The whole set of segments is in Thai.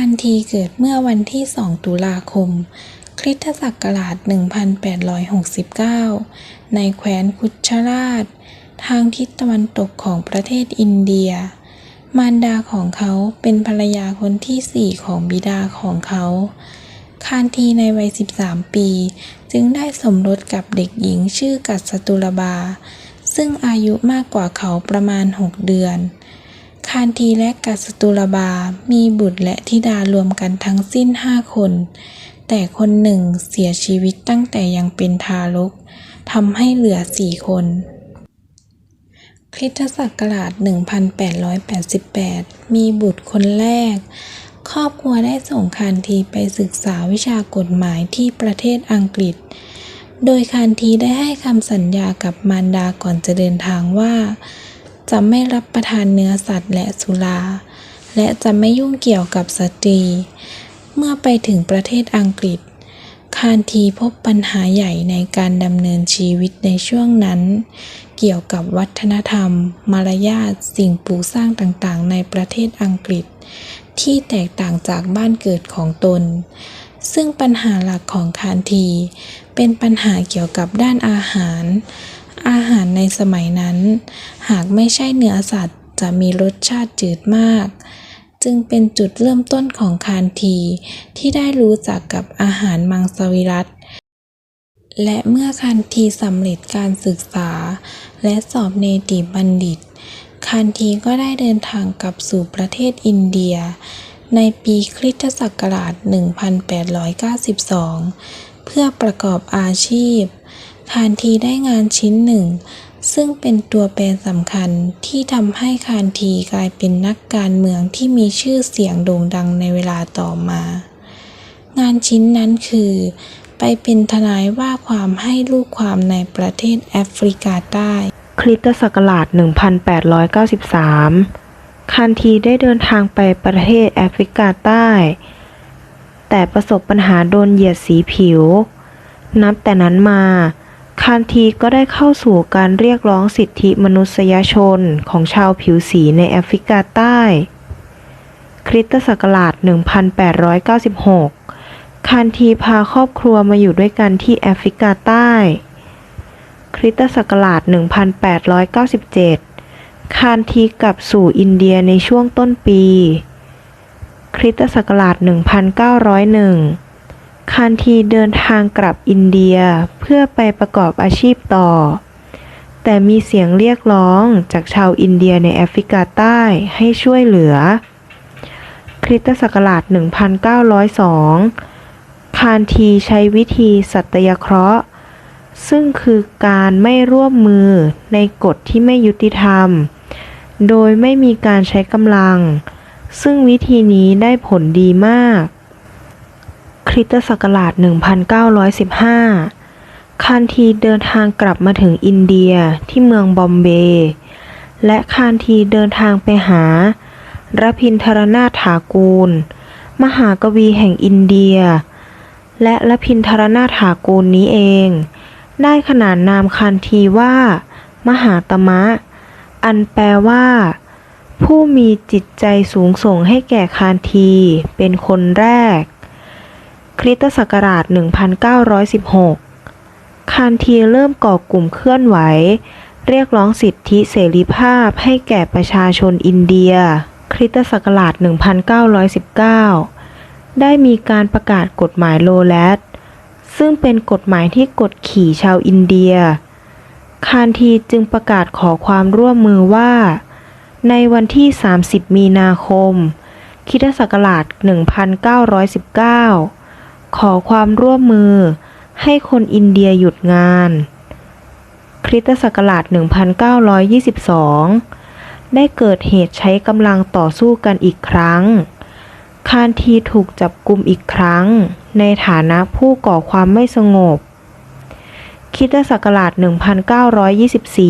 านทีเกิดเมื่อวันที่ 2 ตุลาคม คริสตศักราช 1869 ในแคว้นคุชราช ทางทิศตะวันตกของประเทศอินเดีย มารดาของเขาเป็นภรรยาคนที่สี่ของบิดาของเขาคานทีในวัย 13 ปี จึงได้สมรสกับเด็กหญิงชื่อกัสตุลบา ซึ่งอายุมากกว่าเขาประมาณ 6 เดือน คานทีและกัสตุลบา มีบุตรและธิดารวมกันทั้งสิ้นห้าคน แต่คนหนึ่งเสียชีวิตตั้งแต่ยังเป็นทารกทำให้เหลือสี่คน คริสตศักราช 1888 มีบุตรคนแรก ครอบครัวได้ส่งคานทีไปศึกษาวิชากฎหมายที่ประเทศอังกฤษ โดยคานทีได้ให้คำสัญญากับมารดาก่อนจะเดินทางว่า จะไม่รับประทานเนื้อสัตว์และสุรา และจะไม่ยุ่งเกี่ยวกับสตรี เมื่อไปถึงประเทศอังกฤษ คานทีพบปัญหาใหญ่ในการดำเนินชีวิตในช่วงนั้น เกี่ยวกับวัฒนธรรม มารยาทสิ่งปลูกสร้างต่างๆ ในประเทศอังกฤษ ที่แตกต่างจากบ้านเกิดของตน ซึ่งปัญหาหลักของคานที เป็นปัญหาเกี่ยวกับด้านอาหาร อาหารในสมัยนั้น หากไม่ใช่เนื้อสัตว์จะมีรสชาติจืดมาก จึงเป็นจุดเริ่มต้นของคานที ที่ได้รู้จักกับอาหารมังสวิรัตและเมื่อคันทีสำเร็จการศึกษา และสอบเนติบัณฑิต คันทีก็ได้เดินทางกลับสู่ประเทศอินเดีย ในปีคริสตศักราช 1892 เพื่อประกอบอาชีพ คานทีได้งานชิ้นหนึ่ง ซึ่งเป็นตัวแปรสำคัญที่ทำให้คานทีกลายเป็นนักการเมืองที่มีชื่อเสียงโด่งดังในเวลาต่อมา งานชิ้นนั้นคือ ไปเป็นทนายว่าความให้ลูกความในประเทศแอฟริกาใต้ คริสตศักราช 1893คันทีได้เดินทางไปประเทศแอฟริกาใต้ แต่ประสบปัญหาโดนเหยียดสีผิว นับแต่นั้นมา คันทีก็ได้เข้าสู่การเรียกร้องสิทธิมนุษยชนของชาวผิวสีในแอฟริกาใต้ คริสตศักราช 1896 คันทีพาครอบครัวมาอยู่ด้วยกันที่แอฟริกาใต้ คริสตศักราช 1897คานทีกลับสู่อินเดียในช่วงต้นปี คริสตศักราช 1901 คานทีเดินทางกลับอินเดียเพื่อไปประกอบอาชีพต่อ แต่มีเสียงเรียกร้องจากชาวอินเดียในแอฟริกาใต้ให้ช่วยเหลือ คริสตศักราช 1902 คานทีใช้วิธีสัตยเคราะห์ ซึ่งคือการไม่ร่วมมือในกฎที่ไม่ยุติธรรม โดยไม่มีการใช้กำลัง ซึ่งวิธีนี้ได้ผลดีมาก คริสตศักราช 1915 คานทีเดินทางกลับมาถึงอินเดียที่เมืองบอมเบย์และคานทีเดินทางไปหารพินทรนาถากูล มหากวีแห่งอินเดีย และรพินทรนาถากูลนี้เอง ได้ขนานนามคันทีว่า มหาตมะ อันแปลว่า ผู้มีจิตใจสูงส่งให้แก่คานทีเป็นคนแรก คริสตศักราช 1916 คานทีเริ่มก่อกลุ่มเคลื่อนไหว เรียกร้องสิทธิเสรีภาพให้แก่ประชาชนอินเดีย คริสตศักราช 1919 ได้มีการประกาศกฎหมายโลแลดซึ่งเป็นกฎหมายที่กดขี่ชาวอินเดีย คานทีจึงประกาศขอความร่วมมือว่า ในวันที่ 30 มีนาคมคริสตศักราช 1919 ขอความร่วมมือ ให้คนอินเดียหยุดงาน คริสตศักราช 1922 ได้เกิดเหตุใช้กำลังต่อสู้กันอีกครั้ง คานทีถูกจับกลุมอีกครั้ง ในฐานะผู้ก่อความไม่สงบ คริสตศักราช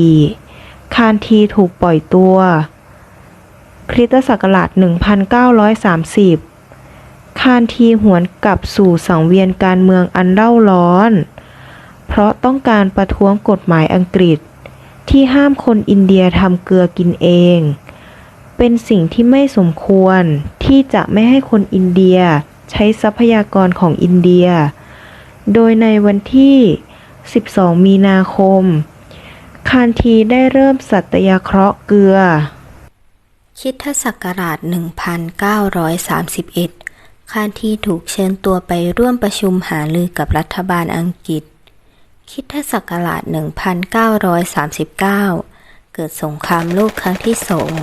1924 คานทีถูกปล่อยตัว คริสตศักราช 1930 คานทีหวนกลับสู่สังเวียนการเมืองอันเร่าร้อน เพราะต้องการประท้วงกฎหมายอังกฤษ ที่ห้ามคนอินเดียทำเกลือกินเอง เป็นสิ่งที่ไม่สมควรที่จะไม่ให้คนอินเดียใช้ทรัพยากรของอินเดีย โดยในวันที่ 12 มีนาคม คานทีได้เริ่มสัตยาเคราะห์เกลือคิดศักราช 1931 คานทีถูกเชิญตัวไปร่วมประชุมหารือกับรัฐบาลอังกฤษ คิดศักราช 1939 เกิดสงครามโลกครั้งที่สอง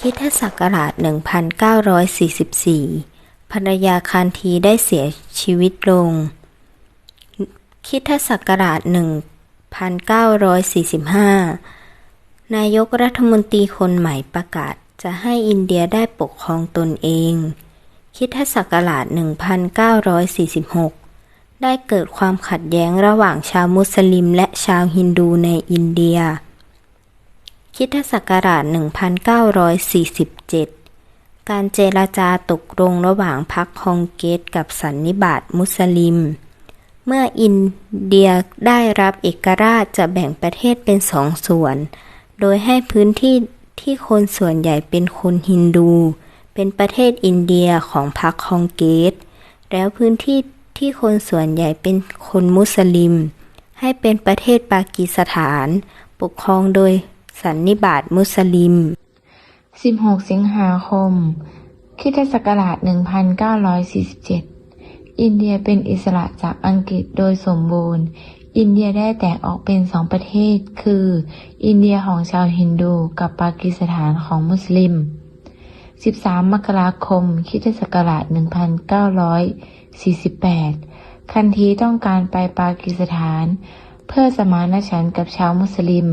คิดศักราช 1944 ภรรยาคานทีได้เสียชีวิตลง คิดศักราช 1945 นายกรัฐมนตรีคนใหม่ประกาศจะให้อินเดียได้ปกครองตนเอง คิดศักราช 1946 ได้เกิดความขัดแย้งระหว่างชาวมุสลิมและชาวฮินดูในอินเดีย คิดศักราช 1947 การเจรจาตกลงระหว่างพรรคคองเกรสกับสันนิบาตมุสลิม เมื่ออินเดียได้รับเอกราชจะแบ่งประเทศเป็นสองส่วน โดยให้พื้นที่ที่คนส่วนใหญ่เป็นคนฮินดู เป็นประเทศอินเดียของพรรคคองเกรสแล้วพื้นที่ที่คนส่วนใหญ่เป็นคนมุสลิม ให้เป็นประเทศปากีสถาน ปกครองโดยสันนิบาตมุสลิม 16 สิงหาคมคริสตศักราช 1947 อินเดียเป็นอิสระจากอังกฤษโดยสมบูรณ์ อินเดียได้แตกออกเป็นสองประเทศ คือ อินเดียของชาวฮินดู กับปากีสถานของมุสลิม 13 มกราคมคริสตศักราช 1948 คันทีต้องการไปปากีสถาน เพื่อสมานฉันท์กับชาวมุสลิม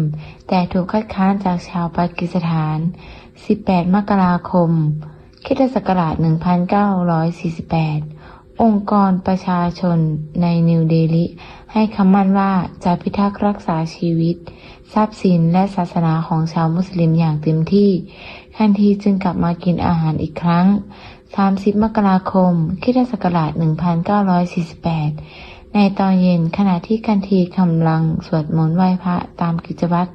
แต่ถูกคัดค้านจากชาวปากีสถาน 18 มกราคมคริสตศักราช 1948 องค์กรประชาชนในนิวเดลีให้คำมั่นว่าจะพิทักษ์รักษาชีวิต ทรัพย์สินและศาสนาของชาวมุสลิมอย่างเต็มที่ คันทีจึงกลับมากินอาหารอีกครั้ง 30 มกราคมคริสตศักราช 1948 ในตอนเย็นขณะที่คันทีกำลังสวดมนต์ไหว้พระตามกิจวัตร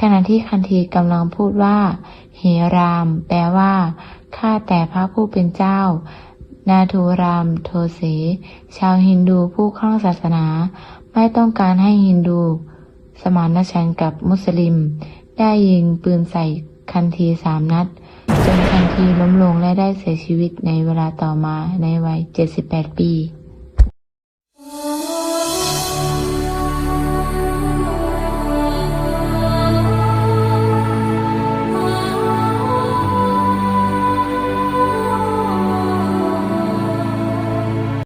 ขณะที่คันทีกำลังพูดว่า เฮราม แปลว่า ข้าแต่พระผู้เป็นเจ้า นาทูราม โทเส ชาวฮินดูผู้คลั่งศาสนา ไม่ต้องการให้ฮินดู สมานฉันท์กับมุสลิม ได้ยิงปืนใส่ คันทีสามนัด จนคันทีล้มลงและได้เสียชีวิตในเวลาต่อมาในวัย 78 ปี